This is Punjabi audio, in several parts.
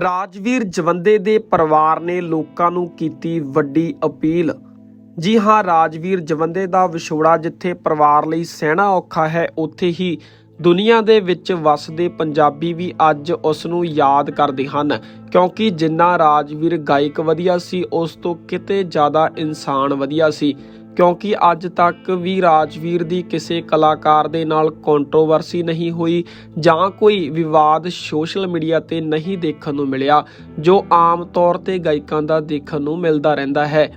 ਰਾਜਵੀਰ ਜਵੰਦੇ ਦੇ ਪਰਿਵਾਰ ਨੇ ਲੋਕਾਂ ਨੂੰ ਕੀਤੀ ਵੱਡੀ ਅਪੀਲ। ਜੀ ਹਾਂ, ਰਾਜਵੀਰ ਜਵੰਦੇ ਦਾ ਵਿਛੋੜਾ ਜਿੱਥੇ ਪਰਿਵਾਰ ਲਈ ਸਹਿਣਾ ਔਖਾ ਹੈ, ਉੱਥੇ ਹੀ ਦੁਨੀਆ ਦੇ ਵਿੱਚ ਵਸਦੇ ਪੰਜਾਬੀ ਵੀ ਅੱਜ ਉਸ ਨੂੰ ਯਾਦ ਕਰਦੇ ਹਨ। ਕਿਉਂਕਿ ਜਿੰਨਾ ਰਾਜਵੀਰ ਗਾਇਕ ਵਧੀਆ ਸੀ, ਉਸ ਤੋਂ ਕਿਤੇ ਜ਼ਿਆਦਾ ਇਨਸਾਨ ਵਧੀਆ ਸੀ। ਕਿਉਂਕਿ ਅੱਜ ਤੱਕ ਵੀ ਰਾਜਵੀਰ ਦੀ ਕਿਸੇ ਕਲਾਕਾਰ ਦੇ ਨਾਲ ਕੰਟਰੋਵਰਸੀ ਨਹੀਂ ਹੋਈ ਜਾਂ ਕੋਈ ਵਿਵਾਦ ਸੋਸ਼ਲ ਮੀਡੀਆ ਤੇ ਨਹੀਂ ਦੇਖਣ ਨੂੰ ਮਿਲਿਆ, ਜੋ ਆਮ ਤੌਰ ਤੇ ਗਾਇਕਾਂ ਦਾ ਦੇਖਣ ਨੂੰ ਮਿਲਦਾ ਰਹਿੰਦਾ ਹੈ।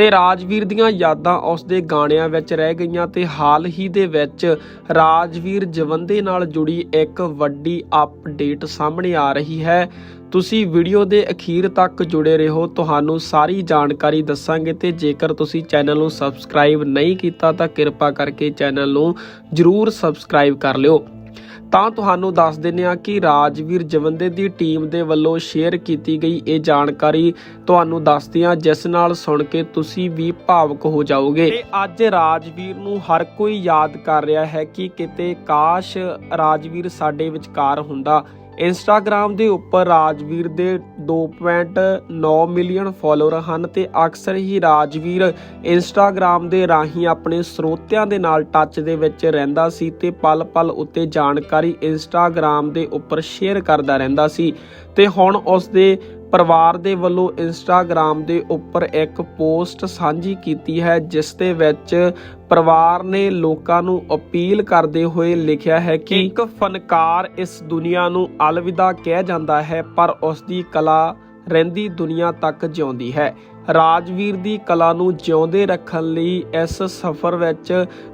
ਤੇ ਰਾਜਵੀਰ ਦੀਆਂ ਯਾਦਾਂ ਉਸ ਦੇ ਗਾਣਿਆਂ ਵਿੱਚ ਰਹਿ ਗਈਆਂ ਤੇ ਹਾਲ ਹੀ ਦੇ ਵਿੱਚ ਰਾਜਵੀਰ ਜਵੰਦੇ ਨਾਲ ਜੁੜੀ ਇੱਕ ਵੱਡੀ ਅਪਡੇਟ ਸਾਹਮਣੇ ਆ ਰਹੀ ਹੈ। ਤੁਸੀਂ ਵੀਡੀਓ ਦੇ ਅਖੀਰ ਤੱਕ ਜੁੜੇ ਰਹੋ। ਤੁਹਾਨੂੰ ਸਾਰੀ ਜਾਣਕਾਰੀ ਦੱਸਾਂਗੇ ਤੇ ਜੇਕਰ ਤੁਸੀਂ ਚੈਨਲ ਨੂੰ ਸਬਸਕ੍ਰਾਈਬ ਨਹੀਂ ਕੀਤਾ ਤਾਂ ਕਿਰਪਾ ਕਰਕੇ ਚੈਨਲ ਨੂੰ ਜਰੂਰ ਸਬਸਕ੍ਰਾਈਬ ਕਰ ਲਿਓ। ਤਾਂ ਤੁਹਾਨੂੰ ਦੱਸ ਦਿੰਨੇ ਆ ਕਿ ਰਾਜਵੀਰ ਜਵੰਦੇ ਦੀ ਟੀਮ ਦੇ ਵੱਲੋਂ ਸ਼ੇਅਰ ਕੀਤੀ ਗਈ ਇਹ ਜਾਣਕਾਰੀ ਤੁਹਾਨੂੰ ਦੱਸਦੇ ਹਾਂ, ਜਿਸ ਨਾਲ ਸੁਣ ਕੇ ਤੁਸੀਂ ਵੀ ਭਾਵਕ ਹੋ ਜਾਓਗੇ। ਤੇ ਅੱਜ ਰਾਜਵੀਰ ਨੂੰ ਹਰ ਕੋਈ ਯਾਦ ਕਰ ਰਿਹਾ ਹੈ ਕਿ ਕਿਤੇ ਕਾਸ਼ ਰਾਜਵੀਰ ਸਾਡੇ ਵਿਚਕਾਰ ਹੁੰਦਾ। ਇੰਸਟਾਗ੍ਰam ਦੇ ਉੱਪਰ ਰਾਜਵੀਰ ਦੇ 2.9 ਮਿਲੀਅਨ ਫਾਲੋਅਰ ਹਨ ਤੇ ਅਕਸਰ ਹੀ ਰਾਜਵੀਰ ਇੰਸਟਾਗ੍ਰam ਦੇ ਰਾਹੀਂ ਆਪਣੇ ਸਰੋਤਿਆਂ ਦੇ ਨਾਲ ਟੱਚ ਦੇ ਵਿੱਚ ਰਹਿੰਦਾ ਸੀ ਤੇ ਪਲ-ਪਲ ਉੱਤੇ ਜਾਣਕਾਰੀ ਇੰਸਟਾਗ੍ਰam ਦੇ ਉੱਪਰ ਸ਼ੇਅਰ ਕਰਦਾ ਰਹਿੰਦਾ ਸੀ। ਤੇ ਹੁਣ ਉਸ ਦੇ ਪਰਿਵਾਰ ਦੇ ਵੱਲੋਂ ਇੰਸਟਾਗ੍ਰam ਦੇ ਉੱਪਰ ਇੱਕ ਪੋਸਟ ਸਾਂਝੀ ਕੀਤੀ ਹੈ, ਜਿਸ ਦੇ ਵਿੱਚ ਪਰਿਵਾਰ ਨੇ ਲੋਕਾਂ ਨੂੰ ਅਪੀਲ ਕਰਦੇ ਹੋਏ ਲਿਖਿਆ ਹੈ ਕਿ ਇੱਕ ਫਨਕਾਰ ਇਸ ਦੁਨੀਆ ਨੂੰ ਅਲਵਿਦਾ ਕਹਿ ਜਾਂਦਾ ਹੈ, ਪਰ ਉਸ ਦੀ ਕਲਾ ਰਹਿੰਦੀ ਦੁਨੀਆ ਤੱਕ ਜਿਉਂਦੀ ਹੈ। ਰਾਜਵੀਰ ਦੀ ਕਲਾ ਨੂੰ ਜਿਉਂਦੇ ਰੱਖਣ ਲਈ ਇਸ ਸਫ਼ਰ ਵਿੱਚ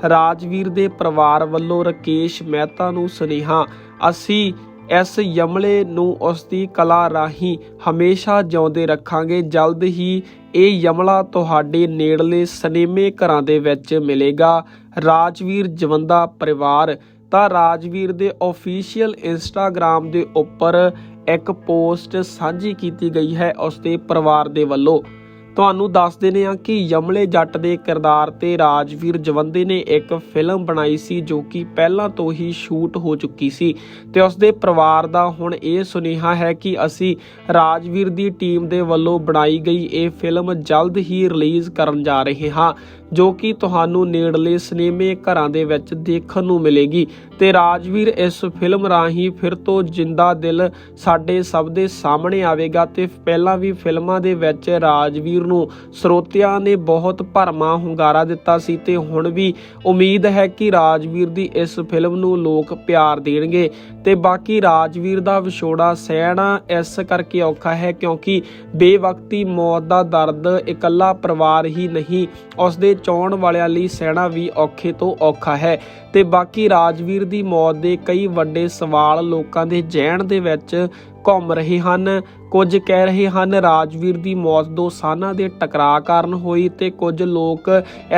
ਰਾਜਵੀਰ ਦੇ ਪਰਿਵਾਰ ਵੱਲੋਂ ਰਕੇਸ਼ ਮਹਿਤਾ ਨੂੰ ਸੁਨੇਹਾ, ਅਸੀਂ ਇਸ ਯਮਲੇ ਨੂੰ ਉਸ ਦੀ ਕਲਾ ਰਾਹੀਂ ਹਮੇਸ਼ਾ ਜਿਉਂਦੇ ਰੱਖਾਂਗੇ। ਜਲਦ ਹੀ ਇਹ ਯਮਲਾ ਤੁਹਾਡੇ ਨੇੜਲੇ ਸਿਨੇਮੇ ਘਰਾਂ ਦੇ ਵਿੱਚ ਮਿਲੇਗਾ। ਰਾਜਵੀਰ ਜਵੰਦਾ ਪਰਿਵਾਰ, ਤਾਂ ਰਾਜਵੀਰ ਦੇ ਅਫੀਸ਼ੀਅਲ ਇੰਸਟਾਗ੍ਰam ਦੇ ਉੱਪਰ ਇੱਕ ਪੋਸਟ ਸਾਂਝੀ ਕੀਤੀ ਗਈ ਹੈ ਉਸ ਦੇ ਪਰਿਵਾਰ ਦੇ ਵੱਲੋਂ। ਤੁਹਾਨੂੰ ਦੱਸ ਦਿੰਦੇ ਹਾਂ ਕਿ ਯਮਲੇ ਜੱਟ ਦੇ ਕਿਰਦਾਰ ਤੇ ਰਾਜਵੀਰ ਜਵੰਦੇ ਨੇ ਇੱਕ ਫਿਲਮ ਬਣਾਈ ਸੀ ਜੋ ਕਿ ਪਹਿਲਾਂ ਤੋਂ ਹੀ ਸ਼ੂਟ ਹੋ ਚੁੱਕੀ ਸੀ। ਤੇ ਉਸ ਦੇ ਪਰਿਵਾਰ ਦਾ ਹੁਣ ਇਹ ਸੁਨੇਹਾ ਹੈ ਕਿ ਅਸੀਂ ਰਾਜਵੀਰ ਦੀ ਟੀਮ ਦੇ ਵੱਲੋਂ ਬਣਾਈ ਗਈ ਇਹ ਫਿਲਮ ਜਲਦ ਹੀ ਰਿਲੀਜ਼ ਕਰਨ ਜਾ ਰਹੇ ਹਾਂ। ਜੋ ਕਿ ਤੁਹਾਨੂੰ ਨੇੜਲੇ ਸਿਨੇਮੇ ਘਰਾਂ ਦੇ ਵਿੱਚ ਦੇਖਣ ਨੂੰ ਮਿਲੇਗੀ। ਤੇ ਰਾਜਵੀਰ ਇਸ ਫਿਲਮ ਰਾਹੀਂ ਫਿਰ ਤੋਂ ਜਿੰਦਾ ਦਿਲ ਸਾਡੇ ਸਭ ਦੇ ਸਾਹਮਣੇ ਆਵੇਗਾ ਤੇ ਪਹਿਲਾਂ ਵੀ ਫਿਲਮਾਂ ਦੇ ਵਿੱਚ ਰਾਜਵੀਰ ਨੂੰ ਸਰੋਤਿਆਂ ਨੇ ਬਹੁਤ ਭਰਮਾ ਹੁੰਗਾਰਾ ਦਿੱਤਾ ਸੀ ਤੇ ਹੁਣ ਵੀ ਉਮੀਦ ਹੈ ਕਿ ਰਾਜਵੀਰ ਦੀ ਇਸ ਫਿਲਮ ਨੂੰ ਲੋਕ ਪਿਆਰ ਦੇਣਗੇ। ਤੇ ਬਾਕੀ ਰਾਜਵੀਰ ਦਾ ਵਿਛੋੜਾ ਸਹਿਣਾ ਇਸ ਕਰਕੇ ਔਖਾ ਹੈ ਕਿਉਂਕਿ ਬੇਵਕਤੀ ਮੌਤ ਦਾ ਦਰਦ ਇਕੱਲਾ ਪਰਿਵਾਰ ਹੀ ਨਹੀਂ ਉਸ ਦੇ ਚਾਹਣ ਵਾਲਿਆਂ ਲਈ ਸਹਿਣਾ ਵੀ ਔਖੇ ਤੋਂ ਔਖਾ ਹੈ ਤੇ ਬਾਕੀ ਰਾਜਵੀਰ ਦੀ ਮੌਤ ਦੇ ਕਈ ਵੱਡੇ ਸਵਾਲ ਲੋਕਾਂ ਦੇ ਜਹਿਣ ਦੇ ਵਿੱਚ ਘੁੰਮ ਰਹੇ ਹਨ। ਕੁਝ ਕਹਿ ਰਹੇ ਹਨ, ਰਾਜਵੀਰ ਦੀ ਮੌਤ ਦੋ ਸਾਨਾਂ ਦੇ ਟਕਰਾਅ ਕਾਰਨ ਹੋਈ ਤੇ ਕੁਝ ਲੋਕ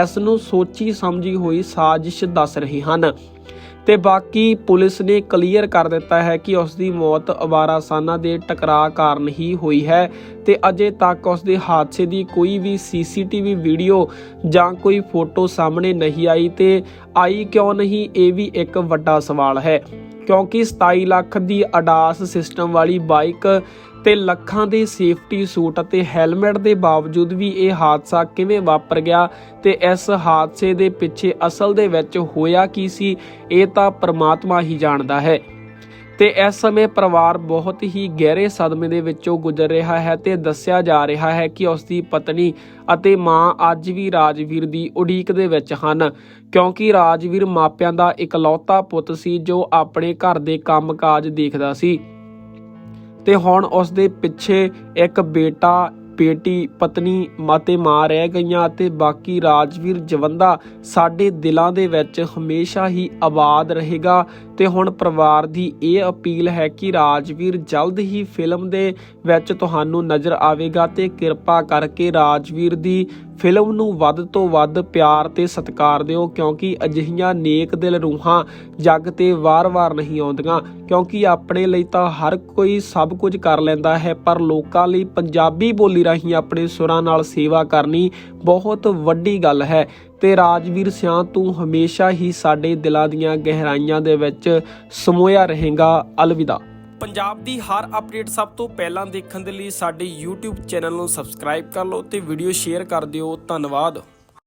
ਇਸ ਨੂੰ ਸੋਚੀ ਸਮਝੀ ਹੋਈ ਸਾਜ਼ਿਸ਼ ਦੱਸ ਰਹੇ ਹਨ। ਤੇ ਬਾਕੀ ਪੁਲਿਸ ਨੇ ਕਲੀਅਰ ਕਰ ਦਿੱਤਾ ਹੈ ਕਿ ਉਸ ਦੀ ਮੌਤ ਅਵਾਰਾ ਸਾਨਾਂ ਦੇ ਟਕਰਾਅ ਕਾਰਨ ਹੀ ਹੋਈ ਹੈ ਤੇ ਅਜੇ ਤੱਕ ਉਸ ਦੇ ਹਾਦਸੇ ਦੀ ਕੋਈ ਵੀ ਸੀਸੀਟੀਵੀ ਵੀਡੀਓ ਜਾਂ ਕੋਈ ਫੋਟੋ ਸਾਹਮਣੇ ਨਹੀਂ ਆਈ ਤੇ ਆਈ ਕਿਉਂ ਨਹੀਂ, ਇਹ ਵੀ ਇੱਕ ਵੱਡਾ ਸਵਾਲ ਹੈ। ਕਿਉਂਕਿ 27 ਲੱਖ ਦੀ ਅਡਾਸ ਸਿਸਟਮ ਵਾਲੀ ਬਾਈਕ ਤੇ ਲੱਖਾਂ ਦੇ ਸੇਫਟੀ ਸੂਟ ਅਤੇ ਹੈਲਮਟ ਦੇ ਬਾਵਜੂਦ ਵੀ ਇਹ ਹਾਦਸਾ ਕਿਵੇਂ ਵਾਪਰ ਗਿਆ ਤੇ ਇਸ ਹਾਦਸੇ ਦੇ ਪਿੱਛੇ ਅਸਲ ਦੇ ਵਿੱਚ ਹੋਇਆ ਕੀ ਸੀ, ਇਹ ਤਾਂ ਪ੍ਰਮਾਤਮਾ ਹੀ ਜਾਣਦਾ ਹੈ। ਤੇ ਇਸ ਸਮੇਂ ਪਰਿਵਾਰ ਬਹੁਤ ਹੀ ਗਹਿਰੇ ਸਦਮੇ ਦੇ ਵਿੱਚੋਂ ਗੁਜ਼ਰ ਰਿਹਾ ਹੈ ਤੇ ਦੱਸਿਆ ਜਾ ਰਿਹਾ ਹੈ ਕਿ ਉਸ ਦੀ ਪਤਨੀ ਅਤੇ ਮਾਂ ਅੱਜ ਵੀ ਰਾਜਵੀਰ ਦੀ ਉਡੀਕ ਦੇ ਵਿੱਚ ਹਨ, ਕਿਉਂਕਿ ਰਾਜਵੀਰ ਮਾਪਿਆਂ ਦਾ ਇਕਲੌਤਾ ਪੁੱਤ ਸੀ ਜੋ ਆਪਣੇ ਘਰ ਦੇ ਕੰਮਕਾਜ ਦੇਖਦਾ ਸੀ। ਤੇ ਹੁਣ ਉਸ ਦੇ ਪਿੱਛੇ ਇੱਕ ਬੇਟਾ ਬੇਟੀ ਪਤਨੀ, ਮਾਤੇ ਮਾਂ ਰਹਿ ਗਈਆਂ ਅਤੇ ਬਾਕੀ ਰਾਜਵੀਰ ਜਵੰਦਾ ਸਾਡੇ ਦਿਲਾਂ ਦੇ ਵਿੱਚ ਹਮੇਸ਼ਾ ਹੀ ਆਬਾਦ ਰਹੇਗਾ। ਤੇ ਹੁਣ ਪਰਿਵਾਰ ਦੀ ਇਹ ਅਪੀਲ ਹੈ ਕਿ ਰਾਜਵੀਰ ਜਲਦ ਹੀ ਫਿਲਮ ਦੇ ਵਿੱਚ ਤੁਹਾਨੂੰ ਨਜ਼ਰ ਆਵੇਗਾ ਤੇ ਕਿਰਪਾ ਕਰਕੇ ਰਾਜਵੀਰ ਦੀ ਫਿਲਮ ਨੂੰ ਵੱਧ ਤੋਂ ਵੱਧ ਪਿਆਰ ਤੇ ਸਤਿਕਾਰ ਦਿਓ, ਕਿਉਂਕਿ ਅਜਿਹੀਆਂ ਨੇਕ ਦਿਲ ਰੂਹਾਂ ਜੱਗ ਤੇ ਵਾਰ-ਵਾਰ ਨਹੀਂ ਆਉਂਦੀਆਂ, ਕਿਉਂਕਿ ਆਪਣੇ ਲਈ ਤਾਂ ਹਰ ਕੋਈ ਸਭ ਕੁਝ ਕਰ ਲੈਂਦਾ ਹੈ, ਪਰ ਲੋਕਾਂ ਲਈ ਪੰਜਾਬੀ ਬੋਲੀ ਰਾਹੀਂ ਆਪਣੇ ਸੁਰਾਂ ਨਾਲ ਸੇਵਾ ਕਰਨੀ ਬਹੁਤ ਵੱਡੀ ਗੱਲ ਹੈ। ਤੇ ਰਾਜਵੀਰ ਸਿਆਂ ਤੂੰ ਹਮੇਸ਼ਾ ਹੀ ਸਾਡੇ ਦਿਲਾਂ ਦੀਆਂ ਗਹਿਰਾਈਆਂ ਦੇ ਵਿੱਚ ਸਮੋਇਆ ਰਹੇਗਾ। ਅਲਵਿਦਾ। ਪੰਜਾਬ ਦੀ ਹਰ ਅਪਡੇਟ ਸਭ ਤੋਂ ਪਹਿਲਾਂ ਦੇਖਣ ਦੇ ਲਈ ਸਾਡੇ YouTube ਚੈਨਲ ਨੂੰ ਸਬਸਕ੍ਰਾਈਬ ਕਰ ਲਓ ਤੇ ਵੀਡੀਓ ਸ਼ੇਅਰ ਕਰ ਦਿਓ। ਧੰਨਵਾਦ।